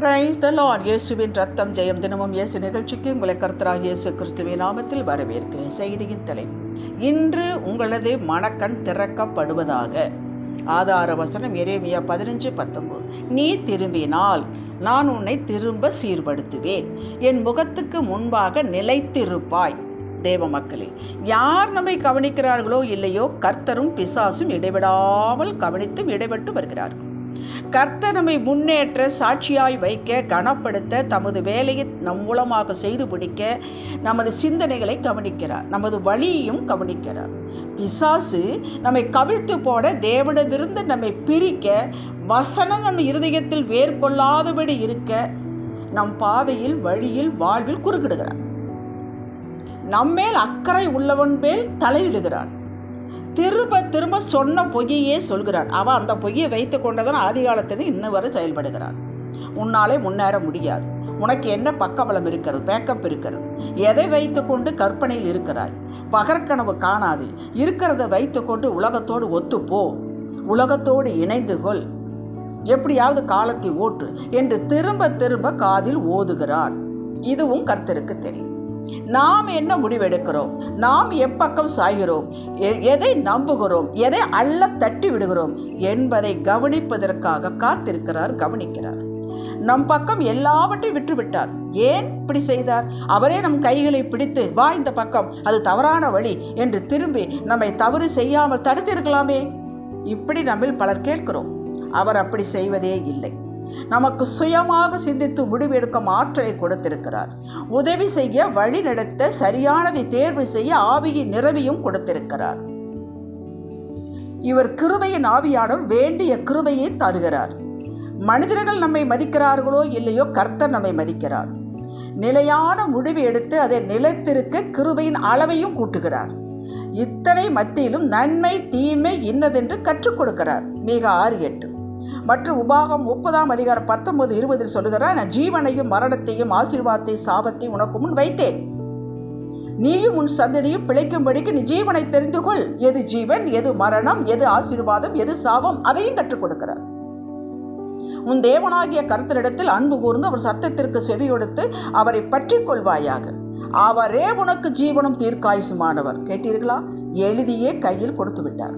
Praise the Lord இயேசுவின் ரத்தம் ஜெயம் தினமும் இயேசு நிகழ்ச்சிக்கு உங்களை கர்த்தராக இயேசு கிறிஸ்துவின் நாமத்தில் வரவேற்கிறேன். செய்தியின் தலை இன்று உங்களது மணக்கண் திறக்கப்படுவதாக. ஆதார வசனம் எரேமியா பதினஞ்சு பத்தொன்பது. நீ திரும்பினால் நான் உன்னை திரும்ப சீர்படுத்துவேன். என் முகத்துக்கு முன்பாக நிலைத்திருப்பாய். தேவ மக்களே யார் நம்மை கவனிக்கிறார்களோ இல்லையோ கர்த்தரும் பிசாசும் இடைவிடாமல் கவனித்தும் இடைபட்டு வருகிறார்கள். கர்த்தர் நம்மை முன்னேற்ற சாட்சியாய் வைக்க கனப்படுத்த தமது வேலையை நம் மூலமாக செய்து பிடிக்க நமது சிந்தனைகளை கவனிக்கிறார். நமது வழியையும் கவனிக்கிறார். பிசாசு நம்மை கவிழ்த்து போட தேவனிடமிருந்து நம்மை பிரிக்க வசனம் நம் இருதயத்தில் வேர்கொள்ளாதபடி இருக்க நம் பாதையில் வழியில் வாழ்வில் குறுக்கிடுகிறார். நம்மேல் அக்கறை உள்ளவன் மேல் தலையிடுகிறான். திரும்ப திரும்ப சொன்ன பொய்யையே சொல்கிறான். அவன் அந்த பொய்யை வைத்து கொண்டதான் ஆதி காலத்தில் வரை செயல்படுகிறான் உன்னாலே முன்னேற முடியாது. உனக்கு என்ன பக்கபலம் இருக்கிறது பேக்கப் இருக்கிறது? எதை வைத்துக்கொண்டு கற்பனையில் இருக்கிறாய்? பகற்கனவு காணாது. இருக்கிறத வைத்துக்கொண்டு உலகத்தோடு ஒத்துப்போ. உலகத்தோடு இணைந்து கொள். எப்படியாவது காலத்தை ஓட்டு என்று திரும்ப திரும்ப காதில் ஓதுகிறான். இதுவும் கர்த்தருக்கு தெரியும். நாம் என்ன முடிவெடுக்கிறோம்? நாம் எப்பக்கம் சாய்கிறோம்? எ- எதை நம்புகிறோம்? எதை அள்ள தட்டி விடுகிறோம்? என்பதை கவனிப்பதற்காக காத்திருக்கிறார் கவனிக்கிறார். நம் பக்கம் எல்லாவற்றையும் விட்டுவிட்டார். ஏன் இப்படி செய்தார்? அவரே நம் கைகளை பிடித்து வா இந்த பக்கம். அது தவறான வழி என்று திரும்பி நம்மை தவறு செய்யாமல் தடுத்திருக்கலாமே? இப்படி நம்மில் பலர் கேட்கிறோம். அவர் அப்படி செய்வதே இல்லை. நமக்கு சுயமாக சிந்தித்து முடிவெடுக்கும் ஆற்றலை கொடுத்திருக்கிறார். உதவி செய்ய வழி நடத்த சரியானதை தேர்வு செய்ய ஆவியின் நிறவியும் கொடுத்திருக்கிறார். இவர் கிருபையின் ஆவியானவர் வேண்டிய கிருபையை தருகிறார். மனிதர்கள் நம்மை மதிக்கிறார்களோ இல்லையோ கர்த்தர் நம்மை மதிக்கிறார். நிலையான முடிவு எடுத்து அதை நிலைத்திருக்க கிருபையின் அளவையும் கூட்டுகிறார். இத்தனை மத்தியிலும் நன்மை தீமை இன்னதென்று கற்றுக் கொடுக்கிறார். மிக ஆறு எட்டு. மற்றும் உபாகம் முப்பதாம் அதிகாரம் பத்தொன்பது இருபதில் சொல்லுகிறார் நான் ஜீவனையும் மரணத்தையும் ஆசீர்வாதத்தை சாபத்தை உனக்கு முன் வைத்தேன். நீயும் உன் சந்ததியும் பிழைக்கும்படிக்கு நீ ஜீவனை தெரிந்து கொள். எது ஜீவன் எது மரணம் எது ஆசீர்வாதம் எது சாபம் அதையும் கற்றுக் கொடுக்கிறார். உன் தேவனாகிய கருத்தரிடத்தில் அன்பு கூர்ந்து அவர் சத்தத்திற்கு செவி கொடுத்து அவரை பற்றி கொள்வாயாக. அவரே உனக்கு ஜீவனும் தீர்க்காயுசுமானவர். கேட்டீர்களா? எழுதியே கையில் கொடுத்து விட்டார்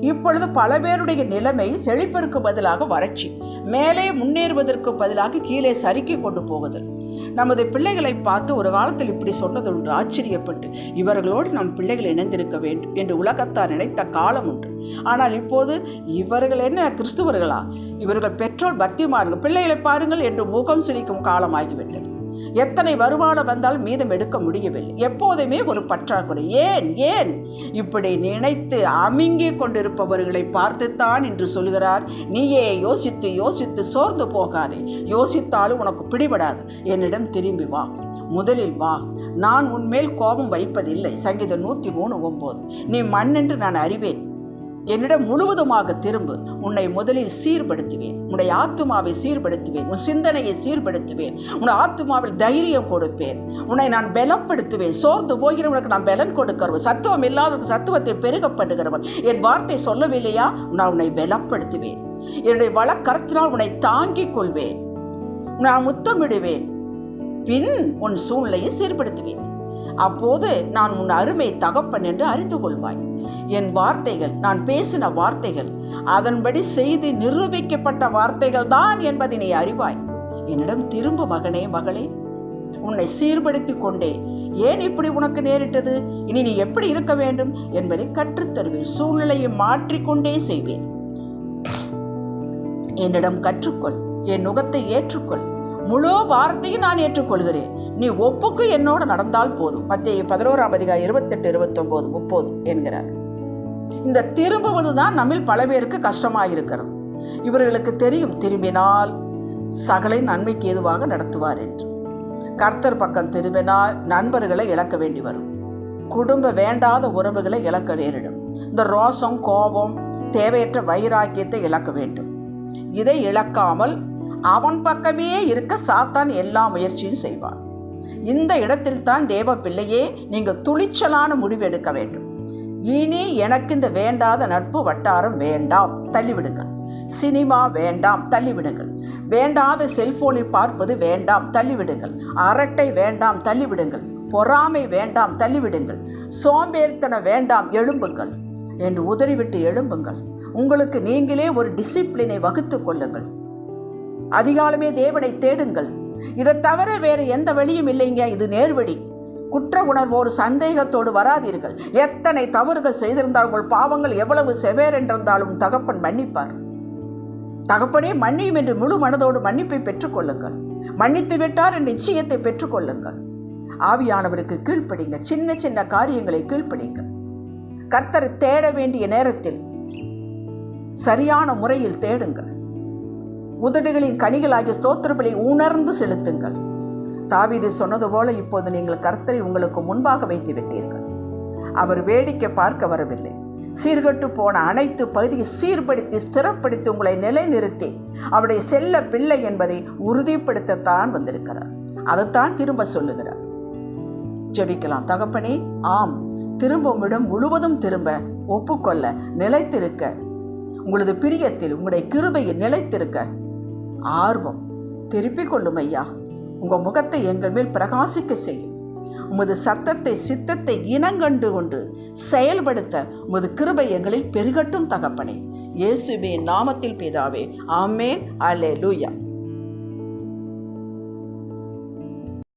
இப்பொழுது பல பேருடைய நிலைமை செழிப்பிற்கு பதிலாக வறட்சி. மேலே முன்னேறுவதற்கு பதிலாக கீழே சறுக்கி கொண்டு போகுதல். நமது பிள்ளைகளை பார்த்து ஒரு காலத்தில் இப்படி சொன்னது ஒன்று ஆச்சரியப்பட்டு இவர்களோடு நம் பிள்ளைகள் இணைந்திருக்க வேண்டும் என்று உலகத்தார் நினைத்த காலம் உண்டு ஆனால் இப்போது இவர்கள் என்ன கிறிஸ்துவர்களா? இவர்கள் பெற்றோர் பக்திமார்கள். பிள்ளைகளை பாருங்கள் என்று முகம் சுளிக்கும் காலமாகிவிட்டது எத்தனை வருமானம் வந்தால் மீதம் எடுக்க முடியவில்லை. எப்போதுமே ஒரு பற்றாக்குறை. ஏன்? ஏன்? இப்படி நினைத்து அமிங்கிக் கொண்டிருப்பவர்களை பார்த்துத்தான் என்று சொல்கிறார். நீயே யோசித்து யோசித்து சோர்ந்து போகாதே. யோசித்தாலும் உனக்கு பிடிபடாது. என்னிடம் திரும்பி வா. முதலில் வா. நான் உன்மேல் கோபம் வைப்பதில்லை. சங்கீதம் நூற்றி மூணு ஒம்பது. நீ மண்ணென்று நான் அறிவேன். என்னிடம் முழுவதுமாக திரும்பு. உன்னை முதலில் சீர்படுத்துவேன். உன்னுடைய ஆத்துமாவை சீர்படுத்துவேன். உன் சிந்தனையை சீர்படுத்துவேன். உன் ஆத்துமாவில் தைரியம் கொடுப்பேன். உன்னை நான் பலப்படுத்துவேன். சோர்ந்து போகிறவனுக்கு நான் பலன் கொடுக்கிறவன். சத்துவம் இல்லாதவனுக்கு சத்துவத்தை பெருகப்படுகிறவன் என் வார்த்தை சொல்லவில்லையா? நான் உன்னை பலப்படுத்துவேன். என்னுடைய வழக்கரத்தினால் உன்னை தாங்கிக் கொள்வேன். நான் முத்தமிடுவேன். பின் உன் சூழ்நிலையை சீர்படுத்துவேன். அப்போது நான் உன் அருமை தகப்பன் என்று அறிந்து கொள்வாய் என் வார்த்தைகள் நான் பேசின வார்த்தைகள் அதன்படி செய்து நிரூபிக்கப்பட்ட வார்த்தைகள் தான் என்பதை நீ அறிவாய். என்னிடம் திரும்ப மகனே மகளே. உன்னை சீர்படுத்தி கொண்டே. ஏன் இப்படி உனக்கு நேரிட்டது? இனி நீ எப்படி இருக்க வேண்டும் என்பதை கற்றுத்தருவேன். சூழ்நிலையை மாற்றிக்கொண்டே செய்வேன். என்னிடம் கற்றுக்கொள். என் நுகத்தை ஏற்றுக்கொள். முழு வார்த்தையும் நான் ஏற்றுக்கொள்கிறேன். நீ ஒப்புக்கு என்னோடு நடந்தால் போதும். மத்திய பதினோராம் அதிகாரம் இருபத்தெட்டு இருபத்தொம்போது முப்பது என்கிறார். இந்த திரும்புவது தான் நம்மில் பல பேருக்கு கஷ்டமாக இருக்கிறது இவர்களுக்கு தெரியும் திரும்பினால் சகலை நன்மைக்கு ஏதுவாக நடத்துவார் என்று. கர்த்தர் பக்கம் திரும்பினால் நண்பர்களை இழக்க வேண்டி வரும். குடும்ப வேண்டாத உறவுகளை இழக்க நேரிடும். இந்த ரோசம் கோபம் தேவையற்ற வைராக்கியத்தை இழக்க வேண்டும். இதை இழக்காமல் அவன் பக்கமே இருக்க சாத்தான் எல்லா முயற்சியும் செய்வான். இந்த இடத்தில் தான் தேவ பிள்ளையே நீங்கள் துணிச்சலான முடிவு எடுக்க வேண்டும். இனி எனக்கு இந்த வேண்டாத நட்பு வட்டாரம் வேண்டாம். தள்ளிவிடுங்க சினிமா வேண்டாம். தள்ளிவிடுங்கள். வேண்டாத செல்போனில் பார்ப்பது வேண்டாம். தள்ளிவிடுங்கள். அரட்டை வேண்டாம். தள்ளிவிடுங்கள். பொறாமை வேண்டாம். தள்ளிவிடுங்கள். சோம்பேறித்தனம் வேண்டாம். எழும்புங்கள். என்று உதறிவிட்டு எழும்புங்கள். உங்களுக்கு நீங்களே ஒரு டிசிப்ளினை வகுத்து கொள்ளுங்கள். அதிகாலமே தேவனை தேடுங்கள். இதை தவிர வேறு எந்த வழியும் இல்லைங்க இது நேர்வழி குற்ற உணர்வோர் சந்தேகத்தோடு வராதீர்கள். எத்தனை தவறுகள் செய்திருந்தால் உங்கள் பாவங்கள் எவ்வளவு செவேர் என்றிருந்தாலும் தகப்பன் மன்னிப்பார். தகப்பனே மன்னியும் என்று முழு மனதோடு மன்னிப்பை பெற்றுக்கொள்ளுங்கள். மன்னித்து விட்டார் என்ற நிச்சயத்தை பெற்றுக்கொள்ளுங்கள். ஆவியானவருக்கு கீழ்ப்படிங்க. சின்ன சின்ன காரியங்களை கீழ்ப்படிங்க. கர்த்தரை தேட வேண்டிய நேரத்தில் சரியான முறையில் தேடுங்கள். உதடுகளின் கனிகளாகிய ஸ்தோத்திரங்களை உணர்ந்து செலுத்துங்கள். தாவிதை சொன்னது போல இப்போது நீங்கள் கர்த்தரை உங்களுக்கு முன்பாக வைத்து விட்டீர்கள். அவர் வேடிக்கை பார்க்க வரவில்லை. சீர்கட்டு போன அனைத்து பகுதியை சீர்படுத்தி ஸ்திரப்படுத்தி உங்களை நிலைநிறுத்தி அவருடைய செல்ல பிள்ளை என்பதை உறுதிப்படுத்தத்தான் வந்திருக்கிறார். அதைத்தான் திரும்ப சொல்லுகிறார். ஜெபிக்கலாம். தகப்பனே ஆம். திரும்ப உம்மிடம் முழுவதும் திரும்ப ஒப்புக்கொள்ள நிலைத்திருக்க. உங்களது பிரியத்தில் உங்களுடைய கிருபையில் நிலைத்திருக்க. ஆர்வம் திருப்பிக் கொள்ளும் ஐயா. உங்கள் முகத்தை எங்கள் மேல் பிரகாசிக்க செய்யும் உமது சத்தத்தை சித்தத்தை இனங்கண்டு கொண்டு செயல்படுத்த உமது கிருபை எங்களில் பெருகட்டும் தகப்பனே. இயேசுவின் நாமத்தில் பிதாவே ஆமேன். அலே லூயா